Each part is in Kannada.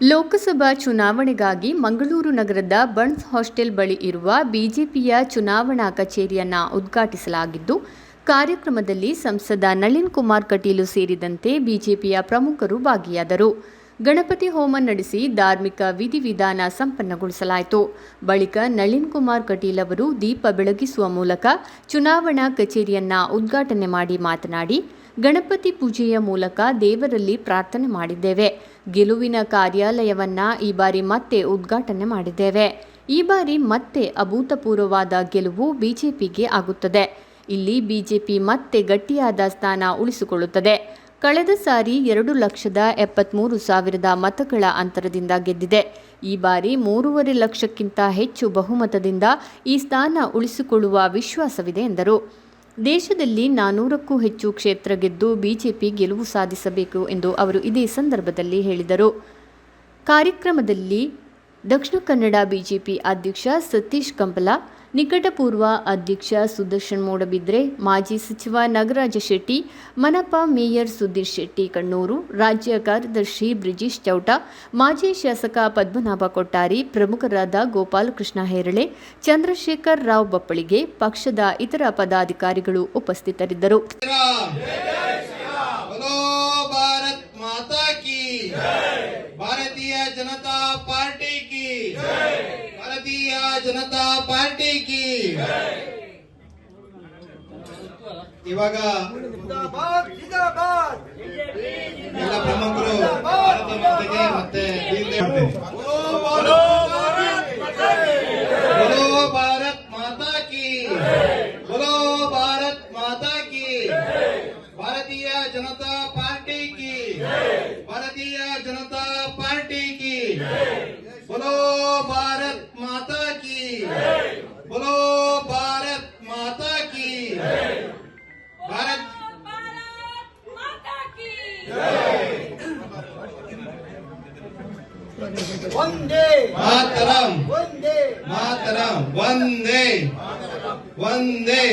ಲೋಕಸಭಾ ಚುನಾವಣೆಗಾಗಿ ಮಂಗಳೂರು ನಗರದ ಬಣ್ಸ್ ಹಾಸ್ಟೆಲ್ ಬಳಿ ಇರುವ ಬಿಜೆಪಿಯ ಚುನಾವಣಾ ಕಚೇರಿಯನ್ನು ಉದ್ಘಾಟಿಸಲಾಗಿದ್ದು, ಕಾರ್ಯಕ್ರಮದಲ್ಲಿ ಸಂಸದ ನಳಿನ್ ಕುಮಾರ್ ಕಟೀಲು ಸೇರಿದಂತೆ ಬಿಜೆಪಿಯ ಪ್ರಮುಖರು ಭಾಗಿಯಾದರು. ಗಣಪತಿ ಹೋಮ ನಡೆಸಿ ಧಾರ್ಮಿಕ ವಿಧಿವಿಧಾನ ಸಂಪನ್ನಗೊಳಿಸಲಾಯಿತು. ಬಳಿಕ ನಳಿನ್ ಕುಮಾರ್ ಕಟೀಲ್ ಅವರು ದೀಪ ಬೆಳಗಿಸುವ ಮೂಲಕ ಚುನಾವಣಾ ಕಚೇರಿಯನ್ನ ಉದ್ಘಾಟನೆ ಮಾಡಿ ಮಾತನಾಡಿ ಗಣಪತಿ ಪೂಜೆಯ ಮೂಲಕ ದೇವರಲ್ಲಿ ಪ್ರಾರ್ಥನೆ ಮಾಡಿದ್ದೇವೆ. ಗೆಲುವಿನ ಕಾರ್ಯಾಲಯವನ್ನ ಈ ಬಾರಿ ಮತ್ತೆ ಉದ್ಘಾಟನೆ ಮಾಡಿದ್ದೇವೆ. ಈ ಬಾರಿ ಮತ್ತೆ ಅಭೂತಪೂರ್ವವಾದ ಗೆಲುವು ಬಿಜೆಪಿಗೆ ಆಗುತ್ತದೆ. ಇಲ್ಲಿ ಬಿಜೆಪಿ ಮತ್ತೆ ಗಟ್ಟಿಯಾದ ಸ್ಥಾನ ಉಳಿಸಿಕೊಳ್ಳುತ್ತದೆ. ಕಳೆದ ಸಾರಿ ಎರಡು ಲಕ್ಷದ ಎಪ್ಪತ್ಮೂರು ಸಾವಿರದ ಮತಗಳ ಅಂತರದಿಂದ ಗೆದ್ದಿದೆ. ಈ ಬಾರಿ ಮೂರುವರೆ ಲಕ್ಷಕ್ಕಿಂತ ಹೆಚ್ಚು ಬಹುಮತದಿಂದ ಈ ಸ್ಥಾನ ಉಳಿಸಿಕೊಳ್ಳುವ ವಿಶ್ವಾಸವಿದೆ ಎಂದರು. ದೇಶದಲ್ಲಿ ನಾನೂರಕ್ಕೂ ಹೆಚ್ಚು ಕ್ಷೇತ್ರ ಗೆದ್ದು ಬಿಜೆಪಿ ಗೆಲುವು ಸಾಧಿಸಬೇಕು ಎಂದು ಅವರು ಇದೇ ಸಂದರ್ಭದಲ್ಲಿ ಹೇಳಿದರು. ಕಾರ್ಯಕ್ರಮದಲ್ಲಿ ದಕ್ಷಿಣ ಕನ್ನಡ ಬಿಜೆಪಿ ಅಧ್ಯಕ್ಷ ಸತೀಶ್ ಕಂಪಲ, ನಿಕಟಪೂರ್ವ ಅಧ್ಯಕ್ಷ ಸುದರ್ಶನ್ ಮೂಡಬಿದ್ರೆ, ಮಾಜಿ ಸಚಿವ ನಗರಾಜ ಶೆಟ್ಟಿ ಮನಪ ಮೇಯರ್ ಸುಧೀರ್ ಶೆಟ್ಟಿ ಕಣ್ಣೂರು, ರಾಜ್ಯ ಕಾರ್ಯದರ್ಶಿ ಬ್ರಿಜೇಶ್ ಚೌಟ, ಮಾಜಿ ಶಾಸಕ ಪದ್ಮನಾಭ ಕೊಟ್ಟಾರಿ, ಪ್ರಮುಖರಾದ ಗೋಪಾಲಕೃಷ್ಣ ಹೆರಳೆ, ಚಂದ್ರಶೇಖರ್ ರಾವ್ ಬಪ್ಪಳಿಗೆ ಪಕ್ಷದ ಇತರ ಪದಾಧಿಕಾರಿಗಳು ಉಪಸ್ಥಿತರಿದ್ದರು. ಭಾರತೀಯ ಜನತಾ ಪಾರ್ಟಿ भारतीय जनता ಪಾರ್ಟಿ की ಇವಾಗ ಎಲ್ಲ ಪ್ರಮುಖರು ಭಾರತ ಮಾತೆಗೆ ಮತ್ತೆ ವೀರ ದೇವತೆ. बोलो भारत माता की बोलो भारत माता की भारतीय जनता पार्टी की भारतीय जनता पार्टी की बोलो भारत ಒಂದೇ ಮಾತರಂ. ಒಂದೇ ಮಾತರಂ. ಒಂದೇ ಒಂದೇ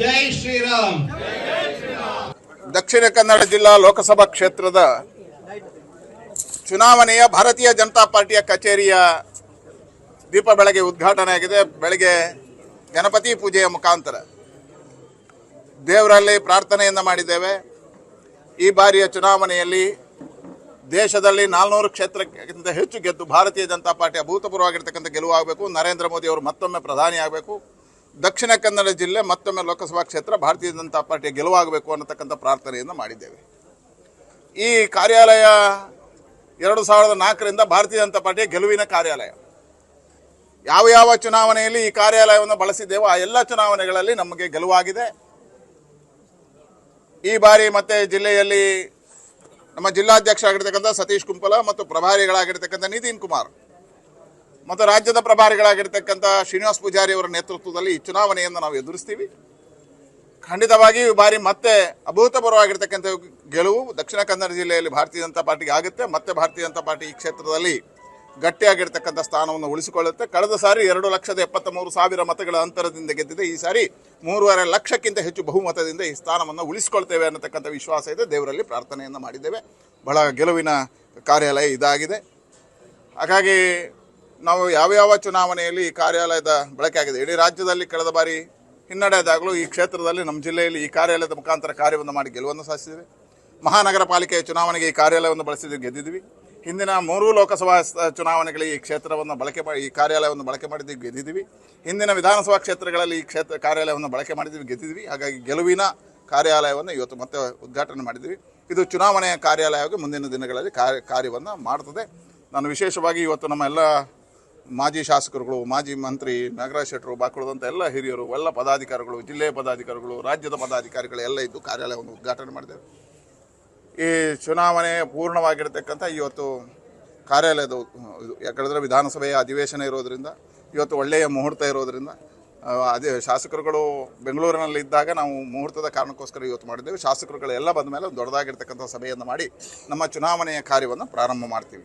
ಜೈ ಶ್ರೀರಾಮ್. ದಕ್ಷಿಣ ಕನ್ನಡ ಜಿಲ್ಲಾ ಲೋಕಸಭಾ ಕ್ಷೇತ್ರದ ಚುನಾವಣೆಯ ಭಾರತೀಯ ಜನತಾ ಪಾರ್ಟಿಯ ಕಚೇರಿಯ ದೀಪ ಬೆಳಗ್ಗೆ ಉದ್ಘಾಟನೆ ಆಗಿದೆ. ಬೆಳಗ್ಗೆ ಗಣಪತಿ ಪೂಜೆಯ ಮುಖಾಂತರ ದೇವರಲ್ಲಿ ಪ್ರಾರ್ಥನೆಯನ್ನು ಮಾಡಿದ್ದೇವೆ. ಈ ಬಾರಿಯ ಚುನಾವಣೆಯಲ್ಲಿ ದೇಶದಲ್ಲಿ ನಾಲ್ನೂರು ಕ್ಷೇತ್ರಕ್ಕಿಂತ ಹೆಚ್ಚು ಗೆದ್ದು ಭಾರತೀಯ ಜನತಾ ಪಾರ್ಟಿ ಅಭೂತಪೂರ್ವವಾಗಿರ್ತಕ್ಕಂಥ ಗೆಲುವು ಆಗಬೇಕು ನರೇಂದ್ರ ಮೋದಿ ಅವರು ಮತ್ತೊಮ್ಮೆ ಪ್ರಧಾನಿ ಆಗಬೇಕು. ದಕ್ಷಿಣ ಕನ್ನಡ ಜಿಲ್ಲೆ ಮತ್ತೊಮ್ಮೆ ಲೋಕಸಭಾ ಕ್ಷೇತ್ರ ಭಾರತೀಯ ಜನತಾ ಪಾರ್ಟಿಯ ಗೆಲುವಾಗಬೇಕು ಅನ್ನತಕ್ಕಂಥ ಪ್ರಾರ್ಥನೆಯನ್ನು ಮಾಡಿದ್ದೇವೆ. ಈ ಕಾರ್ಯಾಲಯ ಎರಡು ಸಾವಿರದ ನಾಲ್ಕರಿಂದ ಭಾರತೀಯ ಜನತಾ ಪಾರ್ಟಿಯ ಗೆಲುವಿನ ಕಾರ್ಯಾಲಯ. ಯಾವ ಯಾವ ಚುನಾವಣೆಯಲ್ಲಿ ಈ ಕಾರ್ಯಾಲಯವನ್ನು ಬಳಸಿದ್ದೇವೋ ಆ ಎಲ್ಲ ಚುನಾವಣೆಗಳಲ್ಲಿ ನಮಗೆ ಗೆಲುವಾಗಿದೆ. ಈ ಬಾರಿ ಮತ್ತೆ ಜಿಲ್ಲೆಯಲ್ಲಿ ನಮ್ಮ ಜಿಲ್ಲಾಧ್ಯಕ್ಷ ಆಗಿರ್ತಕ್ಕಂಥ ಸತೀಶ್ ಕುಂಪಲ ಮತ್ತು ಪ್ರಭಾರಿಗಳಾಗಿರ್ತಕ್ಕಂಥ ನಿತಿನ್ ಕುಮಾರ್. ಮತ್ತು ರಾಜ್ಯದ ಪ್ರಭಾರಿಗಳಾಗಿರ್ತಕ್ಕಂಥ ಶ್ರೀನಿವಾಸ್ ಪೂಜಾರಿ ಅವರ ನೇತೃತ್ವದಲ್ಲಿ ಈ ಚುನಾವಣೆಯನ್ನು ನಾವು ಎದುರಿಸ್ತೀವಿ. ಖಂಡಿತವಾಗಿ ಈ ಬಾರಿ ಮತ್ತೆ ಅಭೂತಪೂರ್ವವಾಗಿರ್ತಕ್ಕಂಥ ಗೆಲುವು ದಕ್ಷಿಣ ಕನ್ನಡ ಜಿಲ್ಲೆಯಲ್ಲಿ ಭಾರತೀಯ ಜನತಾ ಪಾರ್ಟಿಗೆ ಆಗುತ್ತೆ. ಮತ್ತೆ ಭಾರತೀಯ ಜನತಾ ಪಾರ್ಟಿ ಈ ಕ್ಷೇತ್ರದಲ್ಲಿ ಗಟ್ಟಿಯಾಗಿರ್ತಕ್ಕಂಥ ಸ್ಥಾನವನ್ನು ಉಳಿಸಿಕೊಳ್ಳುತ್ತೆ. ಕಳೆದ ಸಾರಿ ಎರಡು ಲಕ್ಷದ ಎಪ್ಪತ್ತ ಮೂರು ಸಾವಿರ ಮತಗಳ ಅಂತರದಿಂದ ಗೆದ್ದಿದೆ. ಈ ಸಾರಿ ಮೂರುವರೆ ಲಕ್ಷಕ್ಕಿಂತ ಹೆಚ್ಚು ಬಹುಮತದಿಂದ ಈ ಸ್ಥಾನವನ್ನು ಉಳಿಸಿಕೊಳ್ತೇವೆ ಅನ್ನತಕ್ಕಂಥ ವಿಶ್ವಾಸ ಇದೆ. ದೇವರಲ್ಲಿ ಪ್ರಾರ್ಥನೆಯನ್ನು ಮಾಡಿದ್ದೇವೆ. ಬಹಳ ಗೆಲುವಿನ ಕಾರ್ಯಾಲಯ ಇದಾಗಿದೆ. ಹಾಗಾಗಿ ನಾವು ಯಾವ್ಯಾವ ಚುನಾವಣೆಯಲ್ಲಿ ಈ ಕಾರ್ಯಾಲಯದ ಬಳಕೆ ಆಗಿದೆ? ಇಡೀ ರಾಜ್ಯದಲ್ಲಿ ಕಳೆದ ಬಾರಿ ಹಿನ್ನಡೆದಾಗಲೂ ಈ ಕ್ಷೇತ್ರದಲ್ಲಿ ನಮ್ಮ ಜಿಲ್ಲೆಯಲ್ಲಿ ಈ ಕಾರ್ಯಾಲಯದ ಮುಖಾಂತರ ಕಾರ್ಯವನ್ನು ಮಾಡಿ ಗೆಲುವನ್ನು ಸಾಧಿಸಿದ್ದೇವೆ. ಮಹಾನಗರ ಪಾಲಿಕೆಯ ಚುನಾವಣೆಗೆ ಈ ಕಾರ್ಯಾಲಯವನ್ನು ಬಳಸಿದ್ದು ಗೆದ್ದಿದ್ವಿ ಹಿಂದಿನ ಮೂರು ಲೋಕಸಭಾ ಚುನಾವಣೆಗಳಿಗೆ ಈ ಕ್ಷೇತ್ರವನ್ನು ಬಳಕೆ ಮಾಡಿ ಈ ಕಾರ್ಯಾಲಯವನ್ನು ಬಳಕೆ ಮಾಡಿದ್ವಿ ಗೆದ್ದಿದ್ವಿ ಹಿಂದಿನ ವಿಧಾನಸಭಾ ಕ್ಷೇತ್ರಗಳಲ್ಲಿ ಈ ಕ್ಷೇತ್ರ ಕಾರ್ಯಾಲಯವನ್ನು ಬಳಕೆ ಮಾಡಿದ್ವಿ ಗೆದ್ದಿದ್ವಿ ಹಾಗಾಗಿ ಗೆಲುವಿನ ಕಾರ್ಯಾಲಯವನ್ನು ಇವತ್ತು ಮತ್ತೆ ಉದ್ಘಾಟನೆ ಮಾಡಿದ್ವಿ ಇದು ಚುನಾವಣೆಯ ಕಾರ್ಯಾಲಯವಾಗಿ ಮುಂದಿನ ದಿನಗಳಲ್ಲಿ ಕಾರ್ಯ ಕಾರ್ಯವನ್ನು ಮಾಡ್ತದೆ ನಾನು ವಿಶೇಷವಾಗಿ ಇವತ್ತು ನಮ್ಮ ಎಲ್ಲ ಮಾಜಿ ಶಾಸಕರುಗಳು, ಮಾಜಿ ಮಂತ್ರಿ ನಾಗರಾಜ್ ಶೆಟ್ಟರು ಬಾಕುಳದಂಥ ಎಲ್ಲ ಹಿರಿಯರು, ಎಲ್ಲ ಪದಾಧಿಕಾರಿಗಳು, ಜಿಲ್ಲೆಯ ಪದಾಧಿಕಾರಿಗಳು, ರಾಜ್ಯದ ಪದಾಧಿಕಾರಿಗಳು ಎಲ್ಲ ಇದ್ದು ಕಾರ್ಯಾಲಯವನ್ನು ಉದ್ಘಾಟನೆ ಮಾಡಿದ್ದೇವೆ ಈ ಚುನಾವಣೆ ಪೂರ್ಣವಾಗಿರ್ತಕ್ಕಂಥ ಇವತ್ತು ಕಾರ್ಯಾಲಯದ ಯಾಕಂದರೆ ವಿಧಾನಸಭೆಯ ಅಧಿವೇಶನ ಇರೋದ್ರಿಂದ, ಇವತ್ತು ಒಳ್ಳೆಯ ಮುಹೂರ್ತ ಇರೋದ್ರಿಂದ ಅದೇ ಶಾಸಕರುಗಳು ಬೆಂಗಳೂರಿನಲ್ಲಿ ಇದ್ದಾಗ ನಾವು ಮುಹೂರ್ತದ ಕಾರಣಕ್ಕೋಸ್ಕರ ಇವತ್ತು ಮಾಡಿದ್ದೇವೆ. ಶಾಸಕರುಗಳು ಎಲ್ಲ ಬಂದ ಮೇಲೆ ದೊಡ್ಡದಾಗಿರ್ತಕ್ಕಂಥ ಸಭೆಯನ್ನು ಮಾಡಿ ನಮ್ಮ ಚುನಾವಣೆಯ ಕಾರ್ಯವನ್ನು ಪ್ರಾರಂಭ ಮಾಡ್ತೀವಿ.